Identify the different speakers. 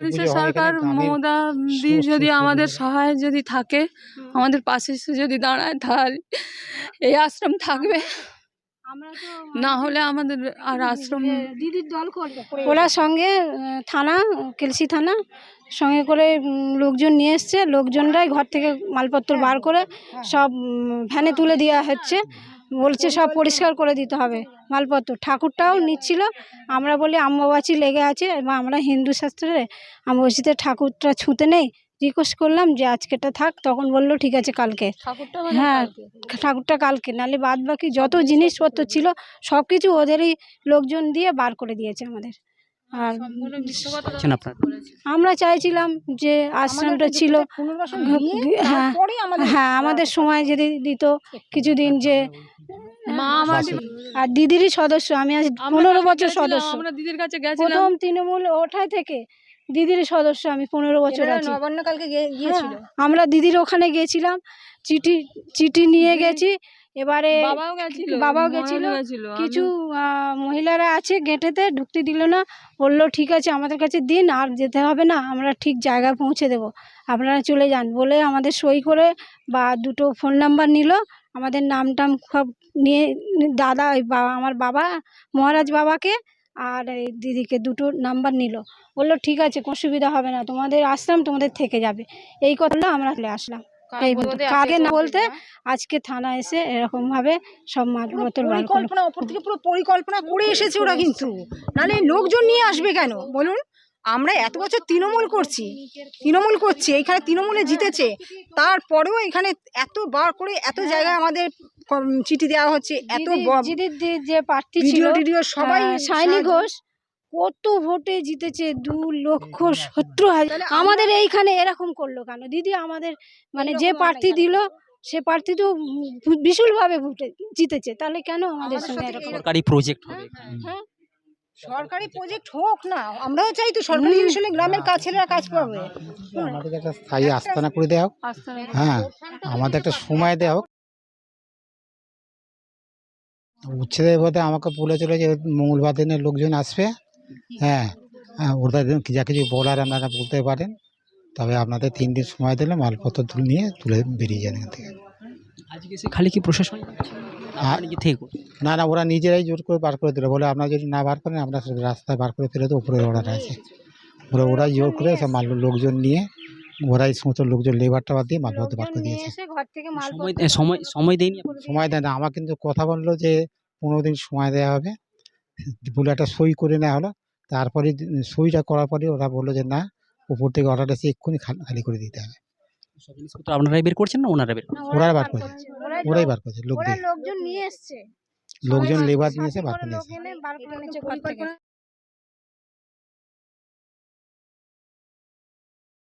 Speaker 1: হয়
Speaker 2: সরকার মমতা দি যদি আমাদের সহায় যদি থাকে আমাদের পাশে এসে যদি দাঁড়ায় তাহলে এই আশ্রম থাকবে। না হলে আমাদের আর আশ্রম
Speaker 3: দিদির দল করবে। ওরা সঙ্গে থানা কেলসি থানা সঙ্গে করে লোকজন নিয়ে এসছে। লোকজনরাই ঘর থেকে মালপত্র বার করে সব উম, ভ্যানে তুলে দেওয়া হচ্ছে। বলছে সব পরিষ্কার করে দিতে হবে মালপত্র। ঠাকুরটাও নিচ্ছিল। আমরা বলি আম্বাবাচি লেগে আছে এবং আমরা হিন্দু শাস্ত্রে আম্বাবাচিতে ঠাকুরটা ছুঁতে নেই। রিকোয়েস্ট করলাম যে আজকেটা থাক। তখন বলল ঠিক আছে কালকে। হ্যাঁ ঠাকুরটা কালকে। নাহলে বাদ বাকি যত জিনিসপত্র ছিল সব কিছু ওদেরই লোকজন দিয়ে বার করে দিয়েছে আমাদের। আর আমরা চাইছিলাম যে আশ্রমটা ছিল হ্যাঁ হ্যাঁ আমাদের সময় যদি দিত কিছুদিন যে
Speaker 2: মা আমাদের
Speaker 3: আর দিদিরই সদস্য আমি আজ
Speaker 2: আমরা
Speaker 3: পনেরো বছর সদস্য।
Speaker 2: আমরা দিদির কাছে গেছিলাম।
Speaker 3: প্রথম তৃণমূল ওঠায় থেকে দিদির সদস্য আমি পনেরো বছর আছি।
Speaker 4: নবান্ন কালকে গিয়েছিল।
Speaker 3: হ্যাঁ, আমরা দিদির ওখানে গিয়েছিলাম চিঠি চিঠি নিয়ে গেছি। এবারে
Speaker 2: বাবাও গেছিল
Speaker 3: বাবাও গেছিল,
Speaker 2: গেছিল
Speaker 3: কিছু মহিলারা আছে গেটেতে ঢুকতে দিল না। বলল ঠিক আছে আমাদের কাছে দিন আর যেতে হবে না আমরা ঠিক জায়গায় পৌঁছে দেব। আপনারা চলে যান। বলে আমাদের সই করে বা দুটো ফোন নাম্বার নিল। আমাদের নাম টাম সব নিয়ে দাদা ওই বা আমার বাবা মহারাজ বাবাকে আর এই দিদিকে দুটো নাম্বার নিল। বলল ঠিক আছে কোনো সুবিধা হবে না। তোমাদের আসলাম তোমাদের থেকে যাবে। এই কথাটা আমরা চলে আসলাম। কাকে না বলতে আজকে থানা এসে এরকম ভাবে সব
Speaker 4: পরিকল্পনা ওপর থেকে পুরো পরিকল্পনা করে এসেছে ওরা কিন্তু। নাহলে লোকজন নিয়ে আসবে কেন? বলুন। আমরা এত বছর তৃণমূল করছি তৃণমূল করছি এইখানে তৃণমূলে জিতেছে। তারপরেও এখানে এত বার করে এত জায়গায় আমাদের চিঠি দেওয়া হচ্ছে এত
Speaker 3: যে প্রার্থী ছিল
Speaker 4: সবাই
Speaker 3: আহ, সায়নী ঘোষ। কত ভোটে জিতেছে দু লক্ষ সত্তর হাজার। আমাদের এইখানে এরকম করল কেন? দিদি আমাদের মানে যে প্রার্থী দিল সে প্রার্থী তো বিশুল ভাবে ভোটে জিতেছে। তাহলে কেন আমাদের সঙ্গে এরকম?
Speaker 5: সরকারি প্রজেক্ট হবে।
Speaker 3: হ্যাঁ
Speaker 4: সরকারি প্রজেক্ট হোক না আমরাও চাই তো সরকারি জিনিস গ্রামের কাজ ছেলেরা কাজ পাবে
Speaker 1: আমাদের একটা স্থায়ী আস্তানা করে দেওয়া হোক। হ্যাঁ আমাদের একটা সময় দেওয়া হোক। উচ্ছেদের পথে আমাকে বলেছিল যে মঙ্গলবার দিনে লোকজন আসবে। হ্যাঁ হ্যাঁ, ওদের যা কিছু বলার আপনারা বলতে পারেন। তবে আপনাদের তিন দিন সময় দিলে মালপত্র তুলে নিয়ে তুলে বেরিয়ে যান এখান থেকে।
Speaker 5: আজকে সে খালি কি প্রশাসন
Speaker 1: হ্যাঁ। না না ওরা নিজেরাই জোর করে বার করে দিল। বলে আপনারা যদি না বার করেন সব রাস্তায় বার করে ফেলে তো উপরে অর্ডার আছে। ওরা ওরাই জোর করে সব মাল লোকজন নিয়ে ওরাই সমস্ত লোকজন লেবার টাবার দিয়ে মালপত্র বার করে দিয়েছে।
Speaker 5: সময় সময় দেয়নি
Speaker 1: সময় দেয় না। আমার কিন্তু কথা বলল যে পনেরো দিন সময় দেওয়া হবে। বলে একটা সই করে নেওয়া হলো। তারপরে সইটা করার পরে ওরা বলল যে না উপর থেকে অর্ডার এসে এক্ষুনি খাল- খালি করে দিতে হবে।
Speaker 5: সব জিনিসপত্র আপনারাই বের করছেন না ওনারা বের?
Speaker 1: ওরাই বার করেছে। ওরাই বার করেছে লোক দিয়ে
Speaker 3: লোকজন নিয়ে এসছে।
Speaker 1: লোকজন লেবার নিয়ে এসে বার
Speaker 3: করে
Speaker 1: করে নিয়েছে